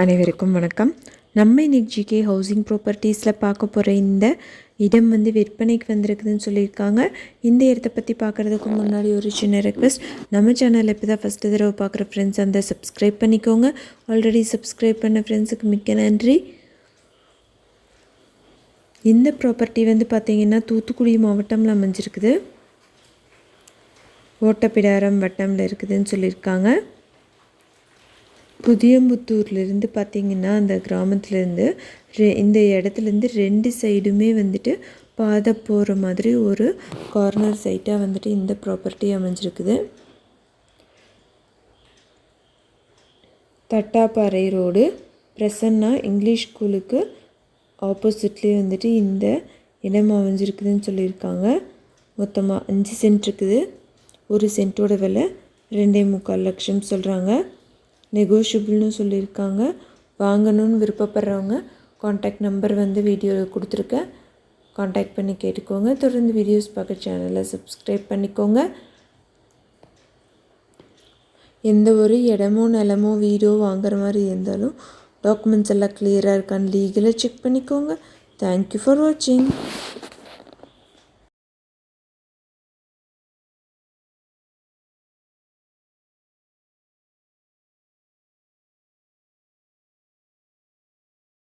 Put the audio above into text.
அனைவருக்கும் வணக்கம். நம்ம இன்னைக்கு ஜிகே ஹவுசிங் ப்ராப்பர்ட்டிஸில் பார்க்க போகிற இந்த இடம் வந்து விற்பனைக்கு வந்திருக்குதுன்னு சொல்லியிருக்காங்க. இந்த இடத்தை பற்றி பார்க்குறதுக்கு முன்னாடி ஒரு சின்ன ரெக்வஸ்ட் நம்ம சேனலில் இப்போ தான் ஃபஸ்ட்டு தடவை பார்க்குற ஃப்ரெண்ட்ஸ் அந்த சப்ஸ்கிரைப் பண்ணிக்கோங்க. ஆல்ரெடி சப்ஸ்கிரைப் பண்ண ஃப்ரெண்ட்ஸுக்கு மிக்க நன்றி. இந்த ப்ராப்பர்ட்டி வந்து பார்த்திங்கன்னா தூத்துக்குடி மாவட்டம்ல அமைஞ்சிருக்குது. ஓட்டப்பிடாரம் வட்டமில் இருக்குதுன்னு சொல்லியிருக்காங்க. புதியம்புத்தூர்லேருந்து பார்த்திங்கன்னா அந்த கிராமத்துலேருந்து ரெ இந்த இடத்துலேருந்து ரெண்டு சைடுமே வந்துட்டு பாதை போகிற மாதிரி ஒரு கார்னர் சைட்டாக வந்துட்டு இந்த ப்ராப்பர்ட்டி அமைஞ்சிருக்குது. தட்டாப்பாறை ரோடு. பிரசன்னா இங்கிலீஷ் ஸ்கூலுக்கு ஆப்போசிட்லேயே வந்துட்டு இந்த இடம் அமைஞ்சிருக்குதுன்னு சொல்லியிருக்காங்க. மொத்தமாக அஞ்சு சென்ட் இருக்குது. ஒரு சென்ட்டோட விலை ரெண்டே முக்கால் லட்சம் சொல்கிறாங்க நெகோஷியபிள்னு சொல்லியிருக்காங்க. வாங்கணும்னு விருப்பப்படுறவங்க காண்டாக்ட் நம்பர் வந்து வீடியோவில் கொடுத்துருக்கேன் காண்டாக்ட் பண்ணி கேட்டுக்கோங்க. தொடர்ந்து வீடியோஸ் பார்க்க சேனலை சப்ஸ்கிரைப் பண்ணிக்கோங்க. எந்த ஒரு இடமோ நிலமோ வீடோ வாங்குற மாதிரி இருந்தாலும் டாக்குமெண்ட்ஸ் எல்லாம் கிளியராக இருக்கான்னு லீகலாக செக் பண்ணிக்கோங்க. தேங்க்யூ ஃபார் வாட்சிங்